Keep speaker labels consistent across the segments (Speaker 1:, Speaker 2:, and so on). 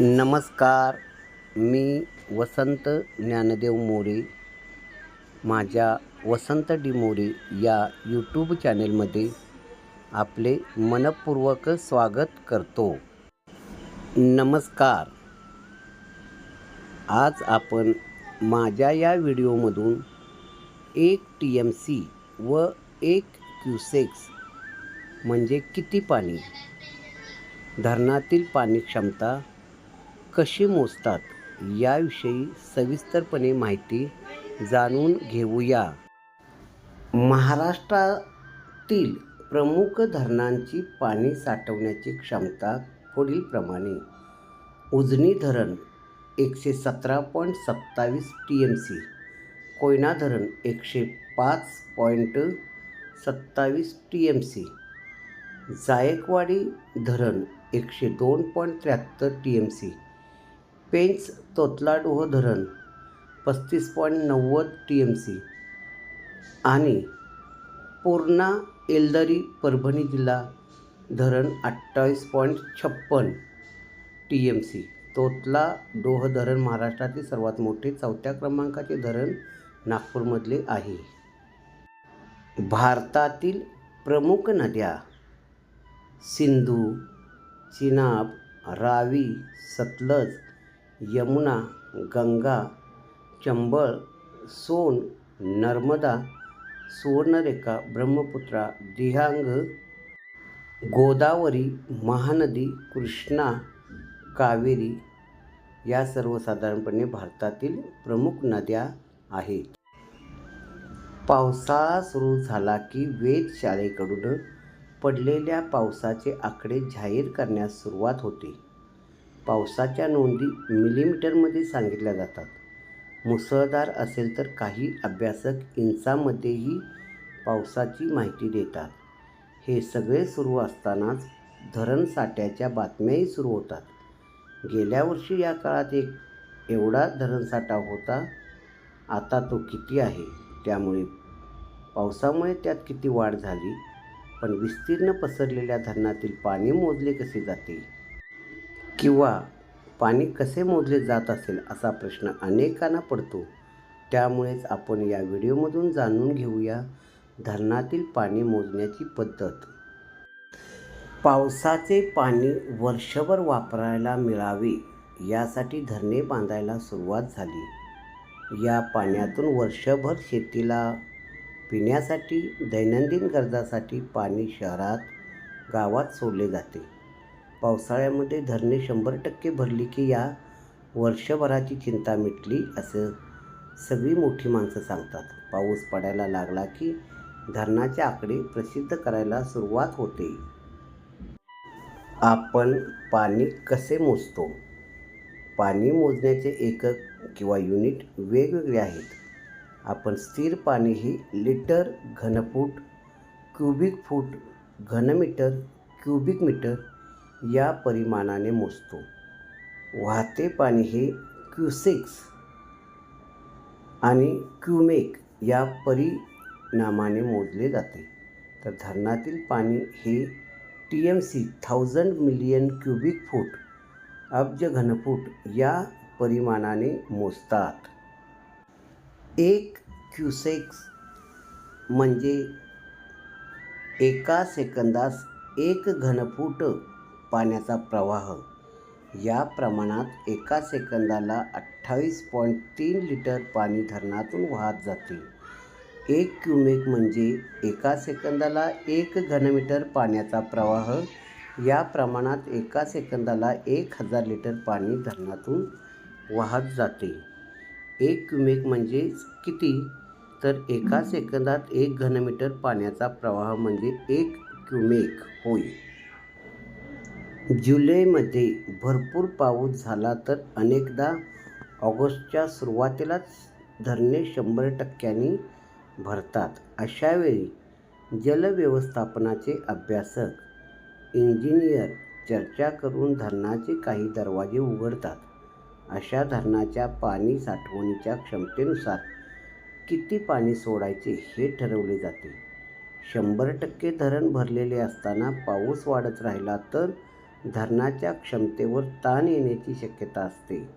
Speaker 1: नमस्कार मी वसंत ज्ञानदेव मोरे. माझ्या वसंत डी मोरे या यूट्यूब चॅनेलमध्ये आपले मनपूर्वक स्वागत करतो. नमस्कार. आज आपण माझ्या या व्हिडिओमधून एक टी एम सी व एक क्युसेक्स म्हणजे किती पाणी? धरणातील पाणी क्षमता कशी मोजतात याविषयी सविस्तरपणे माहिती जाणून घेऊया. महाराष्ट्रातील प्रमुख धरणांची पाणी साठवण्याची क्षमता पुढीलप्रमाणे. उजनी धरण एकशे सतरा पॉईंट सत्तावीस टी एम सी कोयना धरण एकशे पाच पॉईंट सत्तावीस टी एम सी जायकवाडी धरण एकशे दोन पॉईंट त्र्याहत्तर T M C Pench Totladoh धरण पस्तीस पॉईंट नव्वद टी एम सी आणि पूर्णा एलदरी परभणी जिल्हा धरण अठ्ठावीस पॉईंट छप्पन T M C Totladoh धरण महाराष्ट्रातील सर्वात मोठे चौथ्या क्रमांकाचे धरण नागपूरमधले आहे. भारतातील प्रमुख नद्या सिंधू चिनाब रावी सतलज यमुना गंगा चंबळ सोन नर्मदा सुवर्णरेखा ब्रह्मपुत्रा दिहांग गोदावरी महानदी कृष्णा कावेरी या सर्वसाधारणपणे भारतातील प्रमुख नद्या आहेत. पावसाळा सुरू झाला की वेधशाळेकडून पडलेल्या पावसाचे आकडे जाहीर करण्यास सुरुवात होते. पावसाच्या नोंदी मिलीमीटरमध्ये सांगितल्या जातात. मुसळधार असेल तर काही अभ्यासक इंचामध्येही पावसाची माहिती देतात. हे सगळे सुरू असतानाच धरण साठ्याच्या बातम्याही सुरू होतात. गेल्या वर्षी या काळात एक एवढा धरणसाठा होता आता तो किती आहे? त्यामुळे पावसामुळे त्यात किती वाढ झाली? पण विस्तीर्ण पसरलेल्या धरणातील पाणी मोजले कसे जाते? किंवा पाणी कसे मोजले जात असेल असा प्रश्न अनेकांना पडतो. त्यामुळेच आपण या व्हिडिओमधून जाणून घेऊया धरणातील पाणी मोजण्याची पद्धत. पावसाचे पाणी वर्षभर वापरायला मिळावे यासाठी धरणे बांधायला सुरुवात झाली. या पाण्यातून वर्षभर शेतीला पिण्यासाठी दैनंदिन गरजासाठी पाणी शहरात गावात सोडले जाते. पावसाळ्यामध्ये धरणे शंभर टक्के भरली की या वर्षभराची चिंता मिटली असं सगळी मोठी माणसं सांगतात. पाऊस पडायला लागला की धरणाचे आकडे प्रसिद्ध करायला सुरुवात होते. आपण पाणी कसे मोजतो? पाणी मोजण्याचे एकक किंवा युनिट वेगवेगळे आहेत. आपण स्थिर पाणी ही लिटर घनफूट क्युबिक फूट घनमीटर क्युबिक मीटर या परिमाणाने मोजतो. वाहते पाणी हे क्युसेक्स आणि क्युमेक या परिणामाने मोजले जाते. तर धरणातील पाणी हे T M C thousand million cubic foot अब्ज घनफूट या परिमाणाने मोजतात. एक क्युसेक्स म्हणजे एका सेकंदास एक घनफूट पाण्याचा प्रवाह. या प्रमाणात एका सेकंदाला अठ्ठावीस पॉईंट तीन लिटर पाणी धरणातून वाहत जाते. एक क्युमेक म्हणजे एका सेकंदाला एक घनमीटर पाण्याचा प्रवाह. या प्रमाणात एका सेकंदाला एक हजार लिटर पाणी धरणातून वाहत जाते. एक क्युमेक म्हणजे किती? तर एका सेकंदात एक घनमीटर पाण्याचा प्रवाह म्हणजे एक क्युमेक होय. जुलैमध्ये भरपूर पाऊस झाला तर अनेकदा ऑगस्टच्या सुरुवातीलाच धरणे शंभर टक्क्यांनी भरतात. अशावेळी जलव्यवस्थापनाचे अभ्यासक इंजिनियर चर्चा करून धरणाचे काही दरवाजे उघडतात. अशा धरणाच्या पाणी साठवणीच्या क्षमतेनुसार किती पाणी सोडायचे हे ठरवले जाते. शंभर टक्के धरण भरलेले असताना पाऊस वाढत राहिला तर धरणाच्या क्षमतेवर ताण येण्याची शक्यता असते.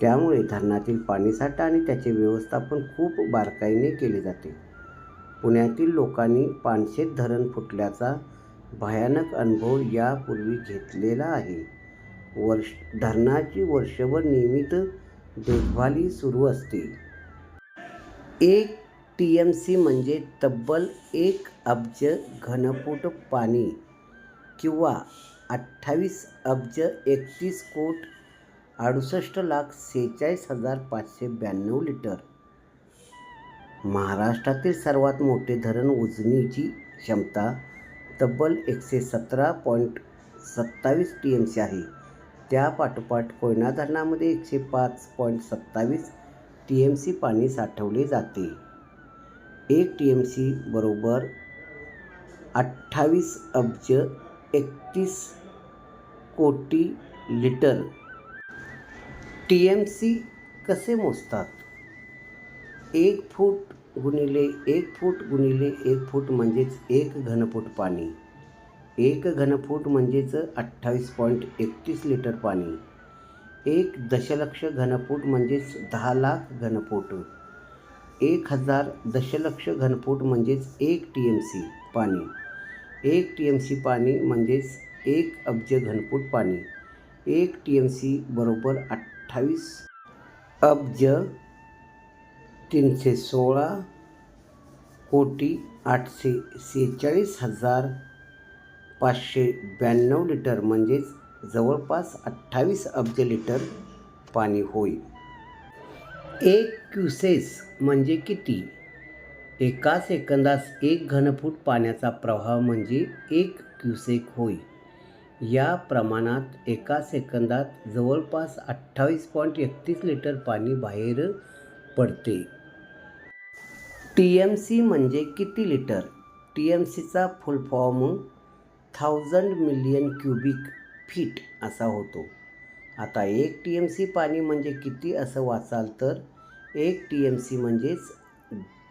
Speaker 1: त्यामुळे धरणातील पाणीसाठा आणि त्याचे व्यवस्थापन खूप बारकाईने केले जाते. पुण्यातील लोकांनी पानशेत धरण फुटल्याचा भयानक अनुभव यापूर्वी घेतलेला आहे. वर्ष धरणाची वर्षभर नियमित देखभाली सुरू असते. एक टी एम सी म्हणजे तब्बल एक अब्ज घनफूट पाणी किंवा अठ्ठावीस अब्ज एकतीस कोट अडुसष्ट लाख सेहेचाळीस हजार पाचशे ब्याण्णव लिटर. महाराष्ट्रातील सर्वात मोठे धरण उजनीची क्षमता तब्बल एकशे सतरा पॉईंट सत्तावीस टी एम सी आहे त्यापाठोपाठ कोयना धरणामध्ये एकशे पाच पॉईंट सत्तावीस टी एम सी पाणी साठवले जाते. एक टी एम सी बरोबर अठ्ठावीस अब्ज एकतीस कोटी लिटर. टी एम सी कसे मोजतात? एक फूट गुणिले एक फूट गुणिले एक फूट म्हणजेच एक घनफूट पाणी. एक घनफूट म्हणजेच अठ्ठावीस पॉईंट एकतीस लिटर पाणी. एक दशलक्ष घनफूट म्हणजेच दहा लाख घनफूट. एक हजार दशलक्ष घनफूट म्हणजेच एक टी एम सी पाणी. एक टी एम सी पाणी म्हणजेच एक अब्ज घनफूट पाणी. एक टी एम सी बरोबर अठ्ठावीस अब्ज तीनशे सोळा कोटी आठशे सेहेचाळीस हजार पाचशे ब्याण्णव लिटर म्हणजेच जवळपास अठ्ठावीस अब्ज लिटर पाणी होय एक क्युसेस म्हणजे किती? एका सेकंदास एक घनफूट पाण्याचा प्रवाह म्हणजे एक क्युसेक होय. या प्रमाणात एका सेकंदात जवळपास अठ्ठावीस पॉईंट एकतीस लिटर पाणी बाहेर पडते. टी एम सी म्हणजे किती लिटर? टी एम सीचा full form thousand million cubic feet असा होतो. आता एक टी एम सी पाणी म्हणजे किती असं वाचाल तर? एक टी एम सी म्हणजेच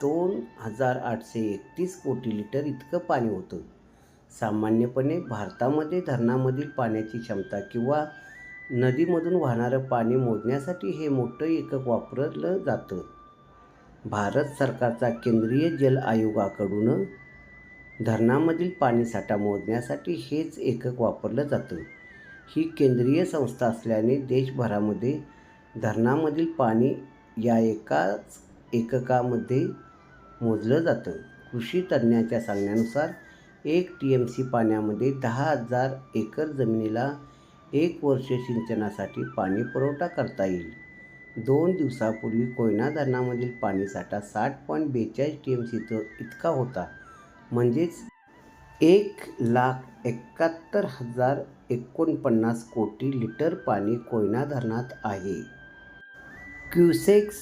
Speaker 1: दोन हजार आठशे एकतीस कोटी लिटर इतकं पाणी होतं. सामान्यपणे भारतामध्ये धरणामधील पाण्याची क्षमता किंवा नदीमधून वाहणारं पाणी मोजण्यासाठी हे मोठं एकक वापरलं जातं. भारत सरकारचा केंद्रीय जल आयोगाकडून धरणामधील पाणीसाठा मोजण्यासाठी हेच एकक वापरलं जातं. ही केंद्रीय संस्था असल्याने देशभरामध्ये धरणामधील पाणी या एकाच एककामध्ये मोजलं जातं. कृषी तज्ज्ञाच्या सांगण्यानुसार एक टी एम सी पाण्यामध्ये दहा हजार एकर जमिनीला एक वर्ष सिंचनासाठी पाणी पुरवठा करता येईल. दोन दिवसापूर्वी कोयना धरणामधील पाणीसाठा साठ पॉईंट बेचाळीस टी एम सीचं इतका होता. म्हणजेच एक लाख एकाहत्तर हजार एकोणपन्नास कोटी लिटर पाणी कोयना धरणात आहे. क्युसेक्स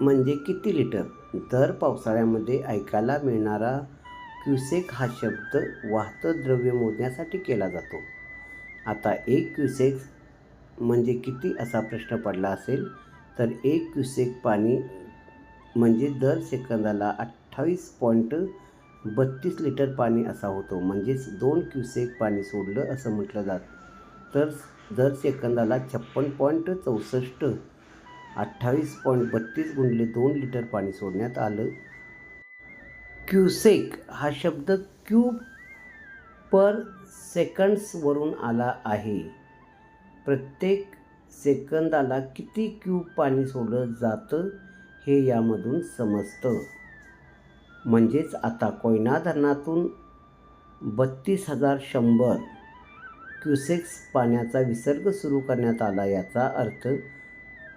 Speaker 1: म्हणजे किती लिटर? दर पावसाळ्यामध्ये ऐकायला मिळणारा क्युसेक हा शब्द वाहतं द्रव्य मोजण्यासाठी केला जातो. आता एक क्युसेक म्हणजे किती असा प्रश्न पडला असेल तर एक क्युसेक पाणी म्हणजे दर सेकंदाला अठ्ठावीस पॉईंट बत्तीस लिटर पाणी असा होतो. म्हणजेच दोन क्युसेक पाणी सोडलं असं म्हटलं जात. तर दर सेकंदाला छप्पन पॉईंट चौसष्ट अठ्ठावीस पॉईंट बत्तीस गुंडले दोन लिटर पाणी सोडण्यात आलं. क्युसेक हा शब्द क्यूब पर सेकंड्सवरून आला आहे. प्रत्येक सेकंदाला किती क्यूब पाणी सोडलं जातं हे यामधून समजतं. म्हणजेच आता कोयना धरणातून बत्तीस हजार शंभर क्युसेक्स पाण्याचा विसर्ग सुरू करण्यात आला याचा अर्थ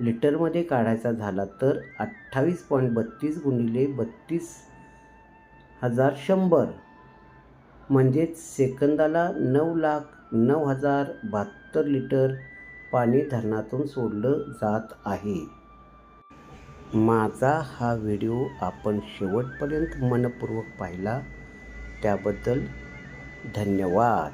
Speaker 1: लिटरमध्ये काढायचा झाला तर अठ्ठावीस पॉईंट बत्तीस गुणिले बत्तीस हजार शंभर. म्हणजेच सेकंदाला नऊ लाख नऊ हजार बहात्तर लिटर पाणी धरणातून सोडलं जात आहे. माझा हा व्हिडिओ आपण शेवटपर्यंत मनपूर्वक पाहिला त्याबद्दल धन्यवाद.